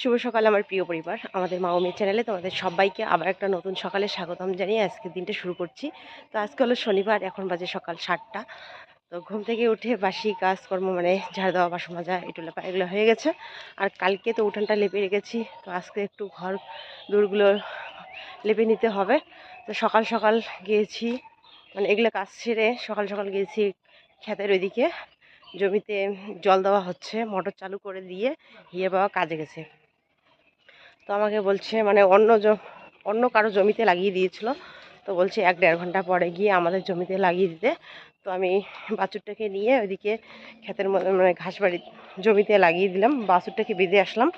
শুভ সকাল আমার প্রিয় পরিবার। আমাদের মা মেয়ে চ্যানেলে তোমাদের সবাইকে আবার একটা নতুন সকালে স্বাগতম জানিয়ে আজকের দিনটা শুরু করছি। তো আজকে হলো শনিবার, এখন বাজে সকাল সাতটা। তো ঘুম থেকে উঠে বাসি, কাজকর্ম মানে ঝাড় দেওয়া, বাসন মাজা, এটু লেপা, এগুলো হয়ে গেছে। আর কালকে তো উঠানটা লেপে রেখেছি, তো আজকে একটু ঘর দূরগুলো লেপে নিতে হবে। তো সকাল সকাল গিয়েছি মানে এগুলো কাজ ছেড়ে সকাল সকাল গিয়েছি ক্ষেতের ওইদিকে। জমিতে জল দেওয়া হচ্ছে, মোটর চালু করে দিয়ে হিয়ে বাবা কাজে গেছে। তো আমাকে বলছে মানে অন্য অন্য কারও জমিতে লাগিয়ে দিয়েছিল। তো বলছে, এক দেড় ঘণ্টা পরে গিয়ে আমাদের জমিতে লাগিয়ে দিতে। তো আমি বাছুরটাকে নিয়ে ওইদিকে ক্ষেতের মধ্যে মানে ঘাস বাড়ি জমিতে লাগিয়ে দিলাম। বাছুরটাকে বেঁধে আসলাম।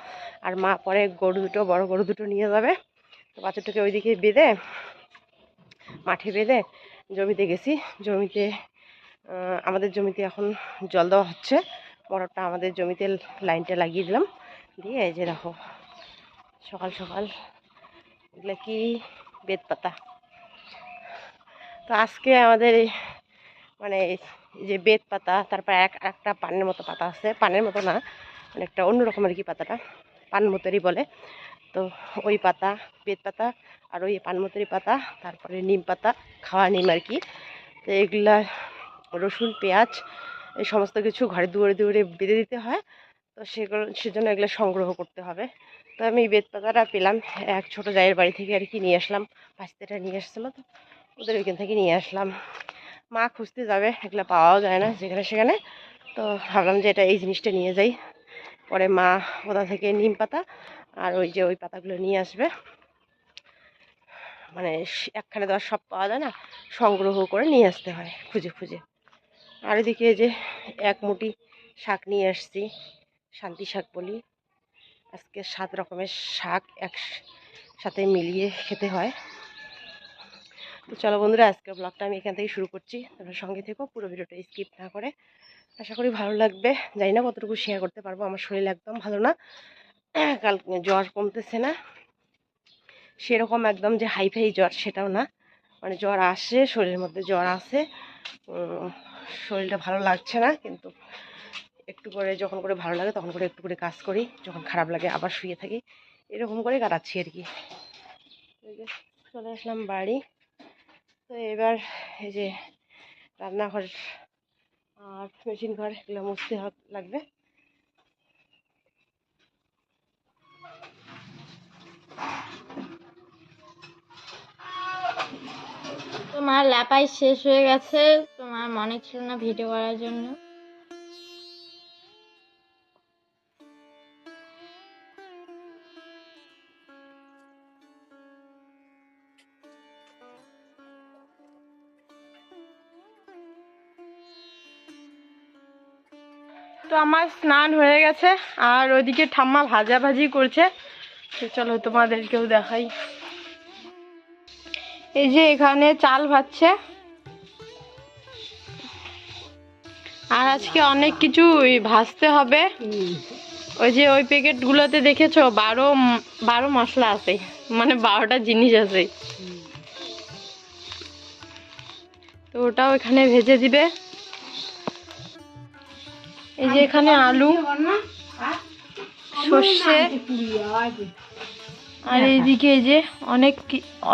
আর মা পরে গরু দুটো, বড় গরু দুটো নিয়ে যাবে। তো বাছুরটাকে ওইদিকে বেঁধে, মাঠে বেঁধে জমিতে গেছি। জমিতে আমাদের জমিতে এখন জল দেওয়া হচ্ছে। মোটরটা আমাদের জমিতে লাইনটা লাগিয়ে দিলাম। দিয়ে এই যে দেখো সকাল সকাল। এগুলো কি বেত পাতা তো আজকে আমাদের মানে যে বেত পাতা তারপর এক, একটা পানের মতো পাতা আছে। পানের মতো না মানে একটা অন্যরকম আর কি পাতাটা? পানমতরি বলে। তো ওই পাতা বেত পাতা আর ওই পানমতরি পাতা, তারপরে নিম পাতা, খাওয়া নিম আর কি। তো এগুলা রসুন, পেঁয়াজ, এই সমস্ত কিছু ঘরে দুয়ারে দুয়ারে বেঁধে দিতে হয়। তো সেগুলো, সেজন্য এগুলো সংগ্রহ করতে হবে। তো আমি বেত পাতাটা পেলাম, এক ছোটো জায়ের বাড়ি থেকে আর কি নিয়ে আসলাম। পাঁচতেটা নিয়ে আসছিল তো, ওদের ওইখান থেকে নিয়ে আসলাম। মা খুঁজতে যাবে এগুলো পাওয়াও যায় না যেখানে সেখানে। তো ভাবলাম যে এটা এই জিনিসটা নিয়ে যাই। পরে মা কোথা থেকে নিম পাতা আর ওই যে ওই পাতাগুলো নিয়ে আসবে। মানে একখানে তো আর সব পাওয়া যায় না, সংগ্রহ করে নিয়ে আসতে হয়, খুঁজে খুঁজে। আর এদিকে যে এক মুঠি শাক নিয়ে আসছি, শান্তি শাক বলি। আজকে সাত রকমের শাক এক সাথে মিলিয়ে খেতে হয়। তো চলো বন্ধুরা, আজকের ব্লগটা আমি এখান থেকে শুরু করছি। তোমরা সঙ্গে থেকো, পুরো ভিডিওটা স্কিপ না করে। আশা করি ভালো লাগবে। জানি না কতটুকু শেয়ার করতে পারব, আমার শরীর একদম ভালো না। কাল জ্বর কমতেছে না। সেরকম একদম যে হাই ফাই জ্বর সেটাও না। মানে জ্বর আসে, শরীরের মধ্যে জ্বর আসে। শরীরটা ভালো লাগছে না, কিন্তু একটু করে যখন করে ভালো লাগে তখন করে একটু করে কাজ করি, যখন খারাপ লাগে আবার শুয়ে থাকি। এরকম করে কাটাচ্ছি আর কি। চলে আসলাম বাড়ি। তো এবার এই যে রান্নাঘর আর মেশিন ঘর এগুলো মুছতে লাগবে। তোমার ল্যাপাই শেষ হয়ে গেছে। তোমার মনে ছিল না ভিডিও করার জন্য। তো আমার স্নান হয়ে গেছে, আর ওদিকে ঠাম্মা ভাজা ভাজি করছে। তো চলো তোমাদেরকেও দেখাই। এই যে এখানে চাল ভাজছে। আর আজকে অনেক কিছু ভাজতে হবে। ওই যে ওই প্যাকেটগুলোতে দেখেছ, বারো বারো মশলা আছে। মানে বারোটা জিনিস আছে। তো ওটাও এখানে ভেজে দিবে। এই যে এখানে আলু, সর্ষে, আর এইদিকে এই যে অনেক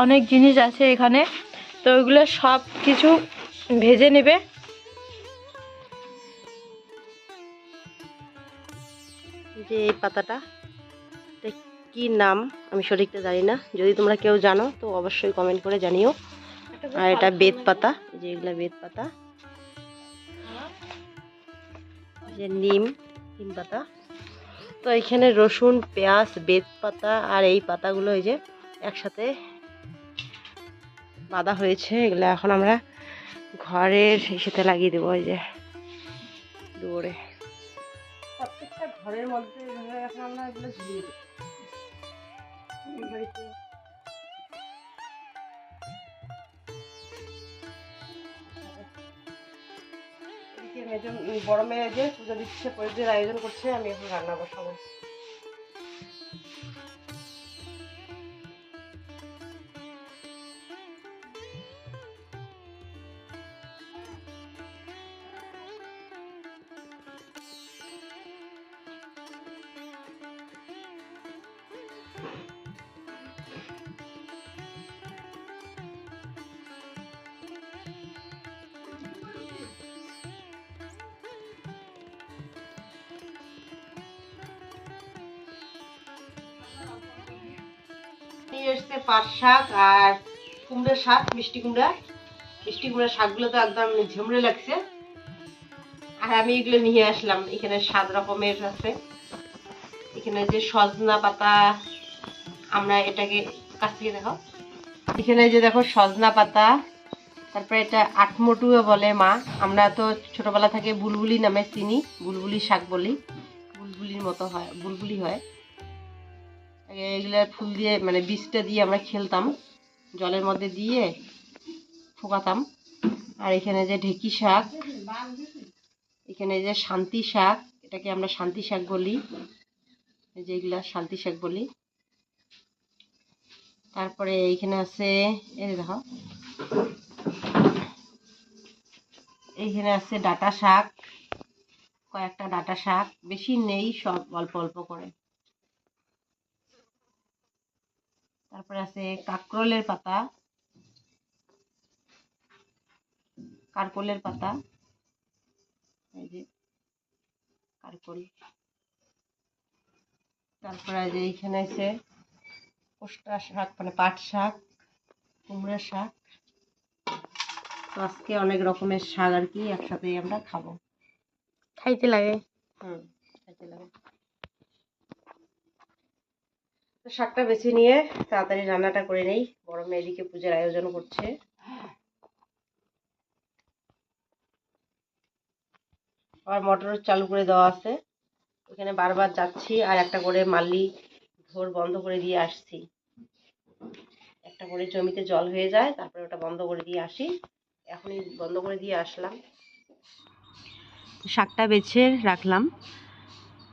অনেক জিনিস আছে এখানে। তো ওইগুলো সব কিছু ভেজে নেবে। যে এই পাতাটা কি নাম আমি সঠিকটা জানি না। যদি তোমরা কেউ জানো, তো অবশ্যই কমেন্ট করে জানিও। আর এটা বেত পাতা যে এগুলা বেত পাতা যে নিম নিম পাতা। তো এখানে রসুন, পেঁয়াজ বেত পাতা আর এই পাতাগুলো এই যে একসাথে বাঁধা হয়েছে। এগুলো এখন আমরা ঘরের ইসেতে লাগিয়ে দেবো এই যে দৌড়ে প্রত্যেকটা ঘরের মধ্যে এখন আমরা এগুলো ঝুলিয়ে এই বাড়িতে মেজো বড় মেয়ে যে পুজো দিচ্ছে পুজোর আয়োজন করছে আমি এখন রান্না বসাবো। এসছে পাট শাক আর শাক, মিষ্টি কুমড়া। মিষ্টি শাকগুলো তো একদম লাগছে। আর আমি এগুলো নিয়ে আসলাম। এখানে সাত রকমের আছে। এখানে যে সজনা পাতা, আমরা এটাকে কাছ থেকে দেখো। এখানে যে দেখো সজনা পাতা, তারপরে এটা আটমটুও বলে মা। আমরা তো ছোটবেলা থেকে বুলবুলি নামে চিনি, বুলবুলি শাক বলি। বুলবুলির মতো হয়, বুলবুলি হয়। এগুলা ফুল দিয়ে মানে বীজটা দিয়ে আমরা খেলতাম। জলের মধ্যে দিয়ে ফোকাতাম। আর এখানে যে ঢেকি শাক, এখানে যে শান্তি শাক, এটাকে আমরা শান্তি শাক বলি। এই যে এগুলা শান্তি শাক বলি। তারপরে এইখানে আছে, এই দেখো। এইখানে আছে ডাটা শাক, কয়েকটা ডাটা শাক, বেশি নেই, সব অল্প অল্প করে। তারপরে আছে কাকরোলের পাতা কারকোলের পাতা এই যে কারকোল। তারপরে যে এইখানে আছে কোষ্টা শাক মানে পাট শাক কুমড়া শাক। তো আজকে অনেক রকমের শাক আর কি একসাথে আমরা খাব। খাইতে লাগে। হুম খাইতে লাগে। শাকটা বেছে নিয়ে তাড়াতাড়ি রান্নাটা করে নেই। বড় মেয়ে এদিকে পূজার আয়োজন করছে। আবার মোটর চালু করে দেওয়া আছে। এখানে বারবার যাচ্ছি আর একটা করে মালি ঘোর বন্ধ করে দিয়ে আসছি। একটা করে জমিতে জল হয়ে যায়, তারপরে ওটা বন্ধ করে দিয়ে আসি। এখনই বন্ধ করে দিয়ে আসলাম। শাকটা বেছে রাখলাম।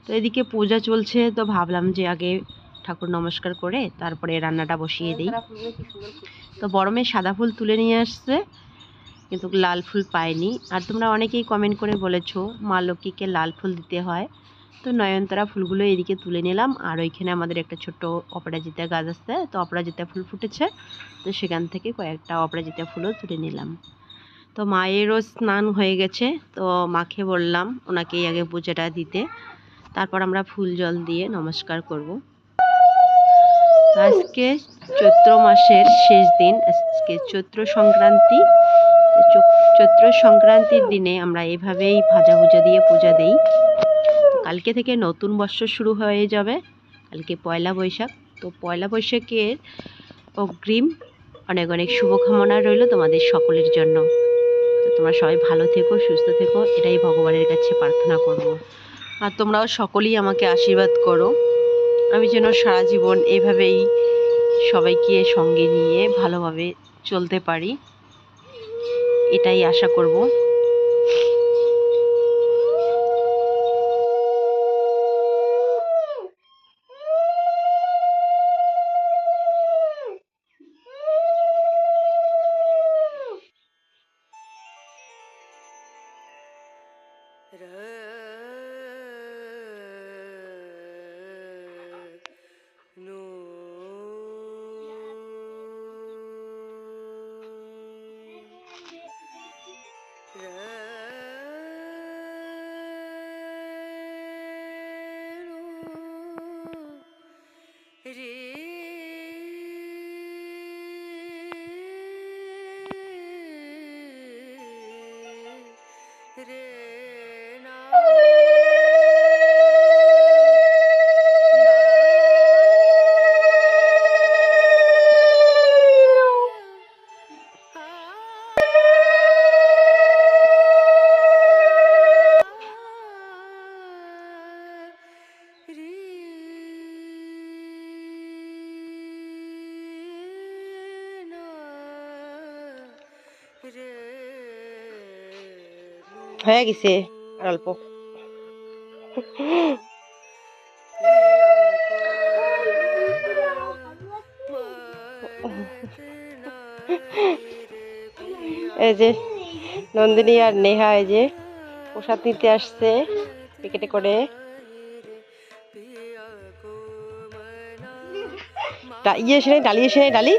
তো এদিকে পূজা চলছে, তো ভাবলাম যে আগে ঠাকুর নমস্কার করে তারপরে রান্নাটা বসিয়ে দিই। তো বড় মেয়ে সাদা ফুল তুলে নিয়ে আসছে কিন্তু লাল ফুল পাইনি আর তোমরা অনেকেই কমেন্ট করে বলেছ মা লক্ষ্মীকে লাল ফুল দিতে হয়। তো নয়নতারা ফুলগুলো এদিকে তুলে নিলাম। আর ওইখানে আমাদের একটা ছোট্ট অপরাজিতা গাছ আছে তো অপরাজিতা ফুল ফুটেছে। তো সেখান থেকে কয়েকটা অপরাজিতা ফুলও তুলে নিলাম। তো মায়েরও স্নান হয়ে গেছে তো মাকে বললাম ওনাকেই আগে পূজাটা দিতে। তারপর আমরা ফুল জল দিয়ে নমস্কার করব। আজকে চৈত্র মাসের শেষ দিন, আজকে চৈত্র সংক্রান্তি। চৈত্র সংক্রান্তির দিনে আমরা এভাবেই ভাজা ভুজা দিয়ে পূজা দেই। কালকে থেকে নতুন বর্ষ শুরু হয়ে যাবে, কালকে পয়লা বৈশাখ। তো পয়লা বৈশাখের অগ্রিম অনেক অনেক শুভকামনা রইল তোমাদের সকলের জন্য। তো তোমরা সবাই ভালো থেকো, সুস্থ থেকো, এটাই ভগবানের কাছে প্রার্থনা করব। আর তোমরাও সকলেই আমাকে আশীর্বাদ করো। আমি যেন সারা জীবন এভাবেই সবাইকে সঙ্গে নিয়ে ভালোভাবে চলতে পারি এটাই আশা করব। হয়ে গেছে আর অল্প। এই যে নন্দিনী আর নেহা এই যে প্রসাদ নিতে আসছে প্যাকেটে করে। ইয়ে এসে ডালি এসে ডালি?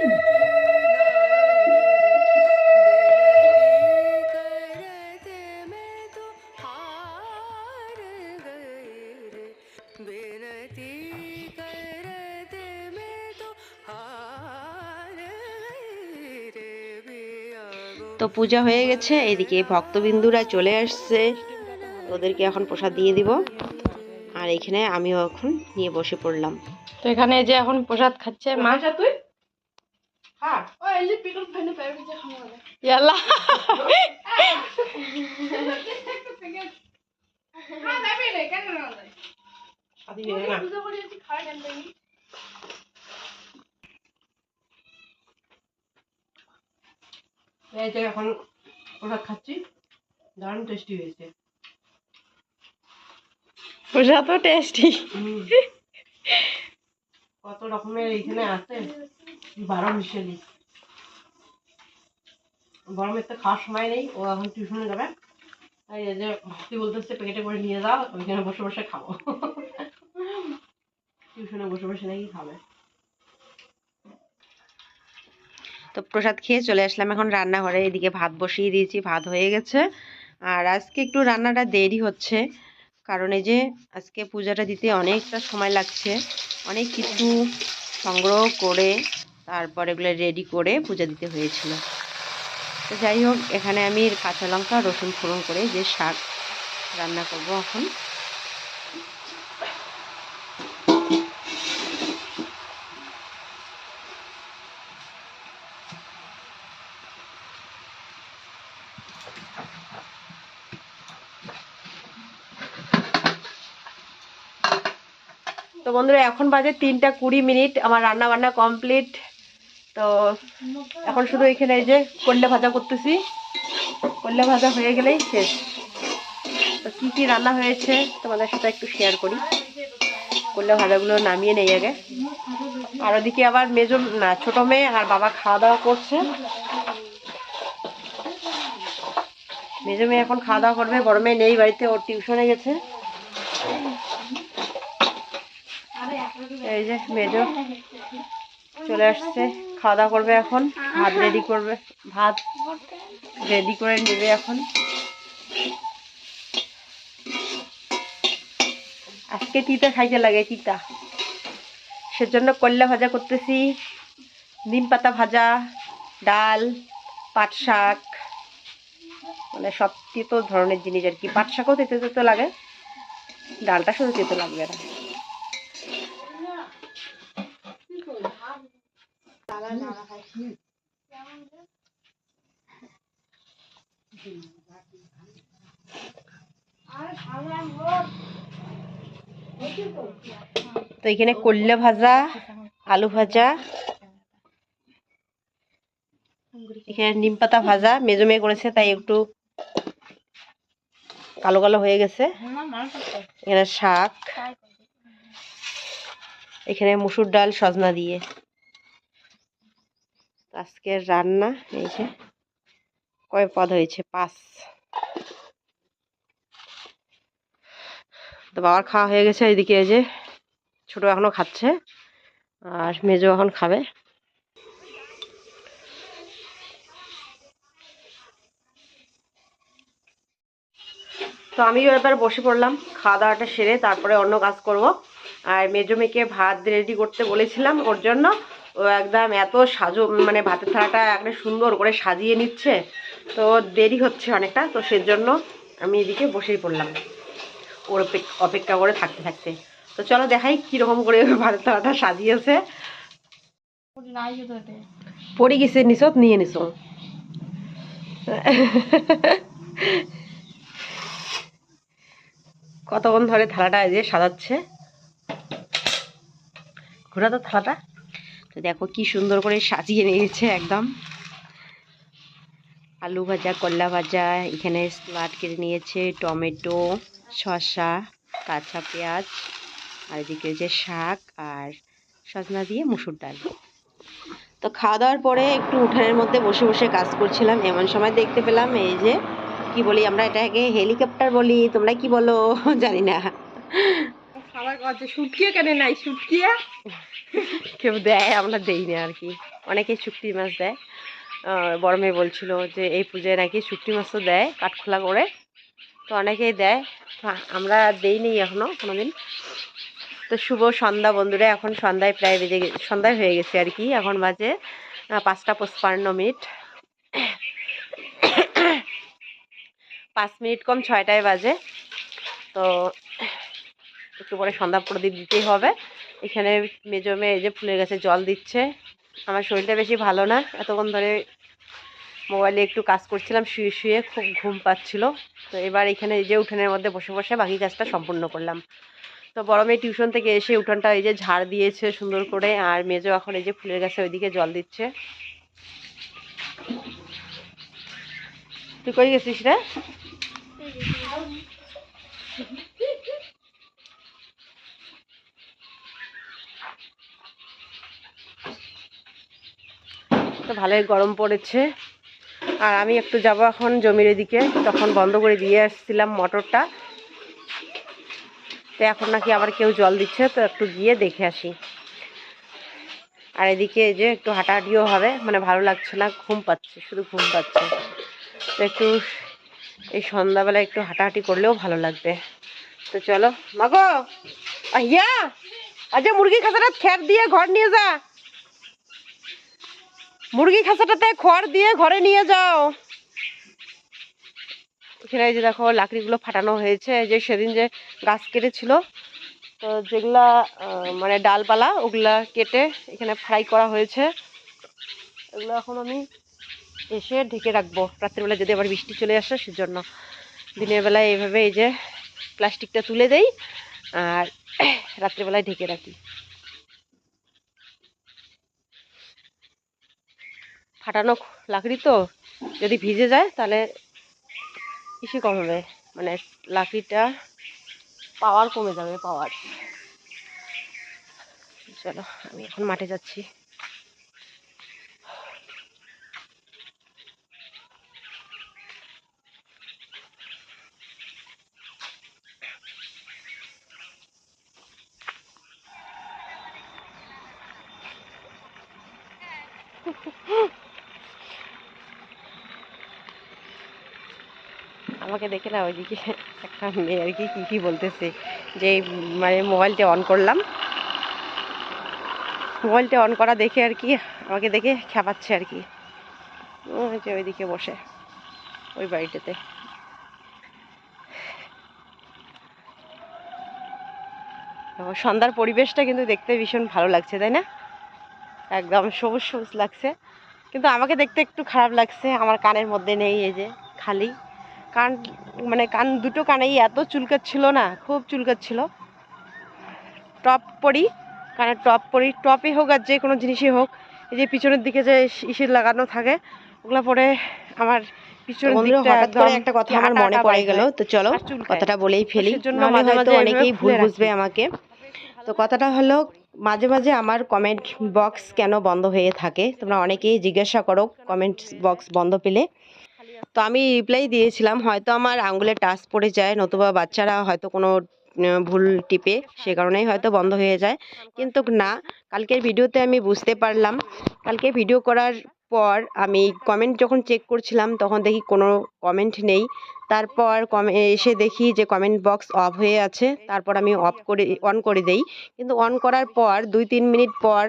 পূজা হয়ে গেছে এদিকে ভক্তবিন্দুরা চলে আসছে। ওদেরকে এখন প্রসাদ দিয়ে দিব। আর এখানে আমিও এখন নিয়ে বসে পড়লাম। তো এখানে যে এখন প্রসাদ খাচ্ছে মা। তুই। ইয়াল্লা। এই যে এখন প্রসাদ খাচ্ছি দারুণ টেস্টি হয়েছে। প্রসাদ তো টেস্টি কত রকমের এইখানে আছে বারো মিশালি গরমের তো খাওয়ার সময় নেই ও এখন টিউশনে যাবে। তাই এই যে ভাবতে বলতেছে প্যাকেটে করে নিয়ে যাও ওইখানে বসে বসে খাব। টিউশনে বসে বসে নাকি খাবে। তো প্রসাদ খেয়ে চলে আসলাম। এখন রান্নাঘরে এদিকে ভাত বসিয়ে দিয়েছি, ভাত হয়ে গেছে। আর আজকে একটু রান্নাটা দেরি হচ্ছে, কারণ এই যে আজকে পূজাটা দিতে অনেকটা সময় লাগছে। অনেক কিছু সংগ্রহ করে তারপর এগুলো রেডি করে পূজা দিতে হয়েছিল। তো যাই হোক, এখানে আমি কাঁচা লঙ্কা, রসুন ফোড়ন করে যে শাক রান্না করব এখন। তো বন্ধুরা, এখন বাজে তিনটা কুড়ি মিনিট, আমার রান্না বান্না কমপ্লিট। তো এখন শুধু এখানে যে কল্লে ভাজা করতেছি। কল্লে ভাজা হয়ে গেলেই শেষ। তো কী কী রান্না হয়েছে তোমাদের সাথে একটু শেয়ার করি। কল্লে ভাজাগুলো নামিয়ে নেই আগে। আর ওদিকে আবার মেজো, না, ছোটো মেয়ে আর বাবা খাওয়া দাওয়া করছে। মেজো মেয়ে এখন খাওয়া দাওয়া করবে, বড় মেয়ে নেই বাড়িতে, ওর টিউশনে গেছে। এই যে মেজো চলে আসছে খাওয়া দাওয়া করবে এখন, ভাত রেডি করবে, ভাত রেডি করে নেবে এখন। আজকে তিতা খাইতে লাগে, তিতা। সেজন্য কল্লা ভাজা করতেছি, নিম পাতা ভাজা, ডাল, পাট শাক মানে সব তেতো ধরনের জিনিস আর কি। পাট শাকও তেতো তেতো লাগে, ডালটা শুধু তেতো লাগবে না। তো এখানে কল্লা ভাজা আলু ভাজা এখানে নিম পাতা ভাজা মেজো মেয়ে করেছে তাই একটু কালো কালো হয়ে গেছে। এখানে শাক এখানে মুসুর ডাল সজনা দিয়ে। আজকের রান্না, এই যে কয় পদ হয়েছে? পাঁচ। তো বাবার খাওয়া হয়ে গেছে এদিকে এই যে ছোট এখনও খাচ্ছে আর মেজো এখন খাবে। তো আমিও এবার বসে পড়লাম, খাওয়া দাওয়াটা সেরে তারপরে অন্য কাজ করব। আর মেজো মেয়েকে ভাত রেডি করতে বলেছিলাম ওর জন্য। ও একদম এত সাজু মানে ভাতের থালাটা একটা সুন্দর করে সাজিয়ে নিচ্ছে। তো দেরি হচ্ছে অনেকটা, তো সেজন্য আমি এদিকে বসেই পড়লাম। ওর অপেক- অপেক্ষা করে থাকতে থাকতে। তো চলো দেখাই কীরকম করে ভাতের থালাটা সাজিয়েছে। পড়ে গেছে নিছত নিয়ে নিছ। কতক্ষণ ধরে থালাটা এই যে সাজাচ্ছে? ঘোরা তো থালাটা? তো দেখো কি সুন্দর করে সাজিয়ে নিয়েছে একদম। আলু ভাজা, করলা ভাজা, এখানে স্লাট কেটে নিয়েছে, টমেটো, শসা, কাঁচা পেঁয়াজ, আর এদিকে যে শাক আর সজনা দিয়ে মুসুর ডাল। তো খাওয়া দাওয়ার পরে একটু উঠানের মধ্যে বসে বসে কাজ করছিলাম। এমন সময় দেখতে পেলাম এই যে, কি বলি আমরা এটাকে হেলিকপ্টার বলি, তোমরা কি বলো? জানি না। কত শুটকিও কেন নাই শুটকিয়া কেউ দেয়, আমরা দেই না আর কি। অনেকেই শুক্তি মাছ দেয়। বড় মেয়ে বলছিল যে এই পুজোয় নাকি শুক্তি মাছও দেয়, কাঠখোলা করে। তো অনেকেই দেয়। আমরা দেইনি এখনও কোনোদিন। তো শুভ সন্ধ্যা বন্ধুরা, এখন সন্ধ্যায় প্রায় বেজে সন্ধ্যায় হয়ে গেছে আর কি। এখন বাজে পাঁচটা পঁচপান্ন মিনিট। পাঁচ মিনিট কম ছয়টায় বাজে। তো একটু পরে সন্ধ্যা প্রদীপ দিতেই হবে। এখানে মেজো মেয়ে এই যে ফুলের গাছে জল দিচ্ছে। আমার শরীরটা বেশি ভালো না। এতক্ষণ ধরে মোবাইলে একটু কাজ করছিলাম, শুয়ে শুয়ে খুব ঘুম পাচ্ছিল। তো এবার এখানে এই যে উঠোনের মধ্যে বসে বসে বাকি কাজটা সম্পূর্ণ করলাম। তো বড় মেয়ে টিউশন থেকে এসে উঠোনটা এই যে ঝাড় দিয়েছে সুন্দর করে, আর মেজো এখন এই যে ফুলের গাছে ওইদিকে জল দিচ্ছে। তুই কই গেছিস রে? তো ভালোই গরম পড়েছে। আর আমি একটু যাব এখন জমির এদিকে, তখন বন্ধ করে দিয়ে আসছিলাম মোটরটা। তো এখন নাকি আবার কেউ জল দিচ্ছে, তো একটু গিয়ে দেখে আসি। আর এদিকে যে একটু হাঁটাহাঁটিও হবে মানে ভালো লাগছে না, ঘুম পাচ্ছে, শুধু ঘুম পাচ্ছে। তো একটু এই সন্ধ্যাবেলা একটু হাঁটাহাঁটি করলেও ভালো লাগবে। তো চলো মাগো আহিয়া আচ্ছা মুরগি খাঁচাটা খ্যার দিয়ে ঘর নিয়ে যা। মুরগি খাঁচাটাতে খড় দিয়ে ঘরে নিয়ে যাও। এখানে এই যে দেখো, লাকড়িগুলো ফাটানো হয়েছে। যে সেদিন যে গাছ কেটেছিল, তো যেগুলা মানে ডালপালা, ওগুলা কেটে এখানে ফ্রাই করা হয়েছে। এগুলো এখন আমি এসে ঢেকে রাখব। রাত্রিবেলা যদি আবার বৃষ্টি চলে আসে, সেজন্য। দিনের বেলায় এইভাবে এই যে প্লাস্টিকটা তুলে দেই, আর রাত্রিবেলায় ঢেকে রাখি। ফাটানো লাকড়ি তো, যদি ভিজে যায় তাহলে বেশি কম হবে? মানে লাকড়িটা পাওয়ার কমে যাবে পাওয়ার চলো, আমি এখন মাঠে যাচ্ছি। আমাকে দেখে না ওইদিকে একটা মেয়ে আর কি কী কী বলতেছে, যে মানে মোবাইলটা অন করলাম। মোবাইলটা অন করা দেখে আর কি, আমাকে দেখে খেপাচ্ছে আর কি। যে ওইদিকে বসে, ওই বাড়িটাতে। সন্ধ্যার পরিবেশটা কিন্তু দেখতে ভীষণ ভালো লাগছে, তাই না? একদম সবুজ সবুজ লাগছে। কিন্তু আমাকে দেখতে একটু খারাপ লাগছে, আমার কানের মধ্যে নেই, এই যে, খালি। কান মানে কান দুটো কানেই এত চুলকাচ্ছিল না খুব চুলকাচ্ছিল। টপ পরি কানে টপ পরি টপই হোক আর যে কোনো জিনিসই হোক এই যে পিছনের দিকে যে ইসির লাগানো থাকে ওগুলো পরে আমার পিছনের দিকটা হঠাৎ করে একটা কথা আমার মনে আটা পড়ে গেল তো চলো কথাটা বলেই ফেলি সেজন্য মাঝে মাঝে অনেকেই ভুল বুঝবে আমাকে। তো কথাটা হলো মাঝে মাঝে আমার কমেন্ট বক্স কেন বন্ধ হয়ে থাকে তোমরা অনেকেই জিজ্ঞাসা করো কমেন্ট বক্স বন্ধ পেলে। তো আমি রিপ্লাই দিয়েছিলাম, হয়তো আমার আঙ্গুলে টাচ পড়ে যায়, নতুবা বাচ্চারা হয়তো কোনো ভুল টিপে, সে কারণেই হয়তো বন্ধ হয়ে যায়। কিন্তু না, কালকের ভিডিওতে আমি বুঝতে পারলাম। কালকে ভিডিও করার পর আমি কমেন্ট যখন চেক করছিলাম, তখন দেখি কোনো কমেন্ট নেই। তারপর কমে, এসে দেখি যে কমেন্ট বক্স অফ হয়ে আছে। তারপর আমি অফ করে অন করে দেই। কিন্তু অন করার পর দুই তিন মিনিট পর,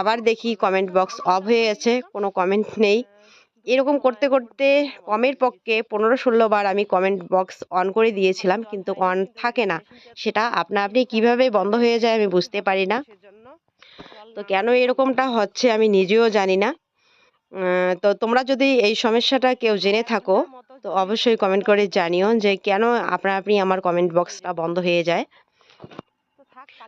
আবার দেখি কমেন্ট বক্স অফ হয়ে আছে, কোনো কমেন্ট নেই। এরকম করতে করতে কমের পক্ষে পনেরো ষোলো বার আমি কমেন্ট বক্স অন করে দিয়েছিলাম, কিন্তু অন থাকে না। সেটা আপনা আপনি কীভাবে বন্ধ হয়ে যায় আমি বুঝতে পারি না। তো কেন এরকমটা হচ্ছে আমি নিজেও জানি না। তো তোমরা যদি এই সমস্যাটা কেউ জেনে থাকো, তো অবশ্যই কমেন্ট করে জানিও যে কেন আপনা আপনি আমার কমেন্ট বক্সটা বন্ধ হয়ে যায়।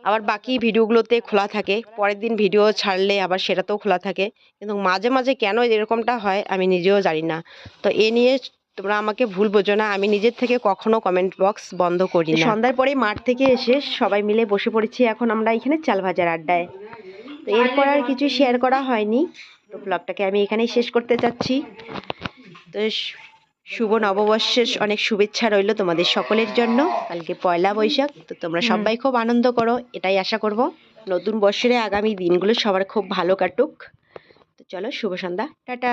আবার বাকি ভিডিওগুলোতে খোলা থাকে। পরের দিন ভিডিও ছাড়লে আবার সেটাতেও খোলা থাকে। কিন্তু মাঝে মাঝে কেন এরকমটা হয় আমি নিজেও জানি না। তো এ নিয়ে তোমরা আমাকে ভুল বোঝো না। আমি নিজের থেকে কখনো কমেন্ট বক্স বন্ধ করি না। সন্ধ্যার পরে মাঠ থেকে এসে সবাই মিলে বসে পড়েছি। এখন আমরা এখানে চাল ভাজার আড্ডায়। তো এরপর আর কিছু শেয়ার করা হয়নি। তো ব্লগটাকে আমি এখানেই শেষ করতে চাচ্ছি। তো শুভ নববর্ষের অনেক শুভেচ্ছা রইল তোমাদের সকলের জন্য। কালকে পয়লা বৈশাখ তো তোমরা। সবাই খুব আনন্দ করো এটাই আশা করব। নতুন বছরে আগামী দিনগুলো সবার খুব ভালো কাটুক। তো চলো শুভ সন্ধ্যা। টাটা।